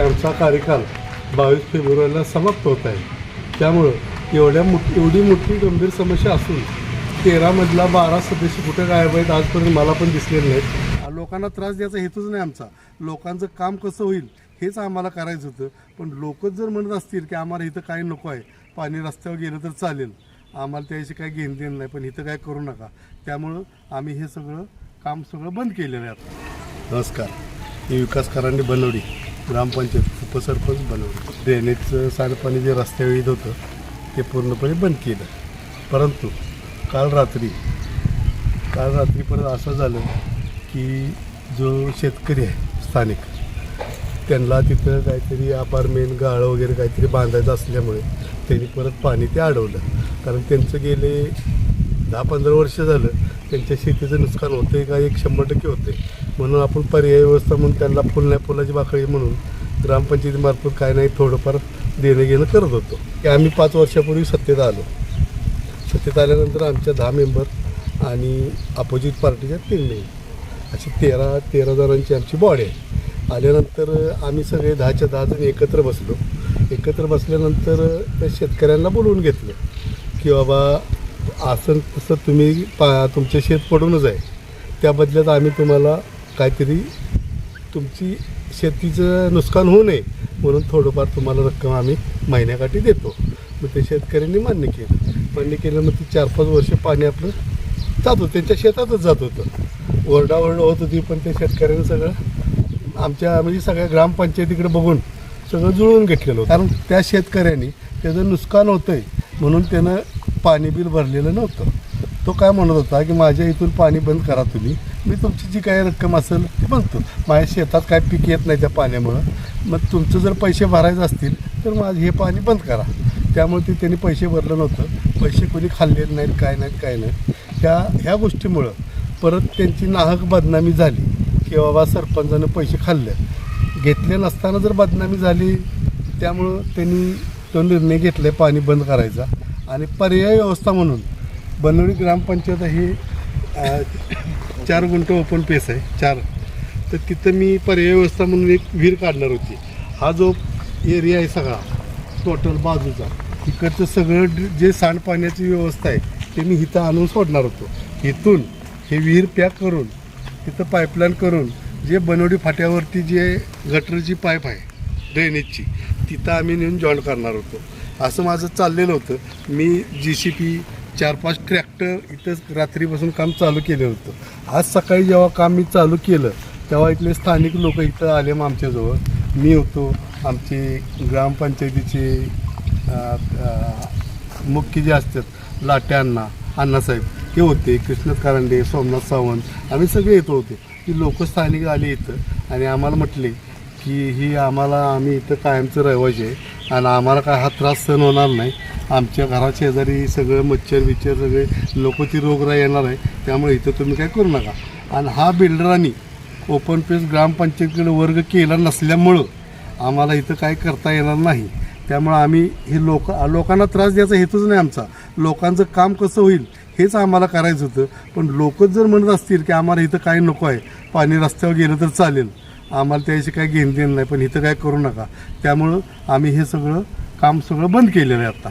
आमचा कार्यकाल बावीस फेब्रुवारीला समाप्त होत आहे. त्यामुळं एवढ्या मोठी एवढी मोठी गंभीर समस्या असून तेरामधला बारा सदस्य कुठे गायब आहेत आजपर्यंत मला पण दिसलेले नाहीत. लोकांना त्रास द्यायचा हेतूच नाही आमचा. लोकांचं काम कसं होईल हेच आम्हाला करायचं होतं. पण लोकच जर म्हणत असतील की आम्हाला इथं काही नको आहे पाणी रस्त्यावर गेलं तर चालेल. आम्हाला त्याशी काही घेणं देणं नाही पण इथं काय करू नका. त्यामुळं आम्ही हे सगळं काम सगळं बंद केलेलं आहे आता. नमस्कार. मी विकास करांनी बनवली ग्रामपंचायत उपसरपंच बनवलं. ड्रेनेजचं सांडपाणी जे रस्त्यावर येत होतं ते पूर्णपणे बंद केलं. परंतु काल रात्री काल रात्री परत असं झालं की जो शेतकरी आहे स्थानिक त्यांना तिथं काहीतरी अपार्टमेंट गाळं वगैरे काहीतरी बांधायचं असल्यामुळे त्यांनी परत पाणी ते अडवलं. कारण त्यांचं गेले दहा पंधरा वर्ष झालं त्यांच्या शेतीचं नुकसान होतंय का? एक शंभर टक्के होते म्हणून आपण पर्याय व्यवस्था म्हणून त्यांना फुल नाही फुलाची बाकळी म्हणून ग्रामपंचायतीमार्फत काय नाही थोडंफार देणं घेणं करत होतो. की आम्ही पाच वर्षापूर्वी सत्तेत आलो. सत्तेत आल्यानंतर आमच्या दहा मेंबर आणि अपोजिट पार्टीच्या तीन मेंबर. अशी तेरा तेरा जणांची आमची बॉडी आहे. आल्यानंतर आम्ही सगळे दहाच्या दहा जण एकत्र बसलो. एकत्र बसल्यानंतर त्या शेतकऱ्यांना बोलवून घेतलं की बाबा असं तसं तुम्ही पा तुमचं शेत पडूनच आहे. त्या बदल्यात आम्ही तुम्हाला काहीतरी तुमची शेतीचं नुकसान होऊ नये म्हणून थोडंफार तुम्हाला रक्कम आम्ही महिन्याकाठी देतो. मग ते शेतकऱ्यांनी मान्य केलं. मान्य केलं मग ते चार पाच वर्ष पाणी आपलं जात होतं. त्यांच्या शेतातच जात होतं. ओरडाओरड होत होती पण त्या शेतकऱ्यांनी सगळं आमच्या म्हणजे सगळ्या ग्रामपंचायतीकडे बघून सगळं जुळवून घेतलेलं होतं. कारण त्या शेतकऱ्यांनी त्याचं नुकसान होतं आहे म्हणून त्यानं पाणी बिल भरलेलं नव्हतं. तो काय म्हणत होता की माझ्या इथून पाणी बंद करा तुम्ही. मी तुमची जी काही रक्कम असेल ती बघतो. माझ्या शेतात काय पीक येत नाही त्या पाण्यामुळं. मग तुमचं जर पैसे भरायचे असतील तर माझं हे पाणी बंद करा. त्यामुळे ते त्यांनी पैसे भरलं नव्हतं. पैसे कोणी खाल्लेले नाहीत काय नाहीत काय नाही त्या ह्या गोष्टीमुळं परत त्यांची नाहक बदनामी झाली की बाबा सरपंचानं पैसे खाल्ले. घेतले नसताना जर बदनामी झाली त्यामुळं त्यांनी तो निर्णय घेतला पाणी बंद करायचा. आणि पर्याय व्यवस्था म्हणून बनवडी ग्रामपंचायत ही चार गुंठ ओपन पेस आहे चार. तर तिथं मी पर्याय व्यवस्था म्हणून एक विहीर काढणार होती. हा जो एरिया आहे सगळा टोटल बाजूचा इकडचं सगळं जे सांडपाण्याची व्यवस्था आहे ते मी इथं आणून सोडणार होतो. इथून हे विहीर पॅक करून तिथं पाईपलाईन करून जे बनवडी फाट्यावरती जे गटरची पाईप आहे ड्रेनेजची तिथं आम्ही नेऊन जॉईन करणार होतो. असं माझं चाललेलं होतं. मी जी सी पी चार पाच ट्रॅक्टर इथंच रात्रीपासून काम चालू केलं होतं. आज सकाळी जेव्हा काम मी चालू केलं तेव्हा इथले स्थानिक लोक इथं आले मग आमच्याजवळ मी होतो आमचे ग्रामपंचायतीचे मुख्य जे असतात लाट्या अण्णा अण्णासाहेब हे होते कृष्ण कारंडे सोमनाथ सावंत आम्ही सगळे येतो होते. की लोक स्थानिक आले इथं आणि आम्हाला म्हटले की ही आम्हाला आम्ही इथं कायमचं रहिवाशी आहे आणि आम्हाला काय हा त्रास सहन होणार नाही. आमच्या घरा शेजारी सगळं मच्छर बिच्छर सगळे लोक ती रोगराई येणार आहे. त्यामुळे इथं तुम्ही काय करू नका. आणि हा बिल्डरांनी ओपन पेस ग्रामपंचायतीकडे वर्ग केला नसल्यामुळं आम्हाला इथं काय करता येणार नाही. त्यामुळं आम्ही हे लोक लोकांना त्रास द्यायचा हेतूच नाही आमचा. लोकांचं काम कसं होईल हेच आम्हाला करायचं होतं. पण लोकच जर म्हणत असतील की आम्हाला इथं काही नको आहे पाणी रस्त्यावर गेलं तर चालेल. आम्हाला त्याविषयी काही घेणं देणं नाही पण इथं काय करू नका. त्यामुळं आम्ही हे सगळं काम सगळं बंद केलेलं आहे आत्ता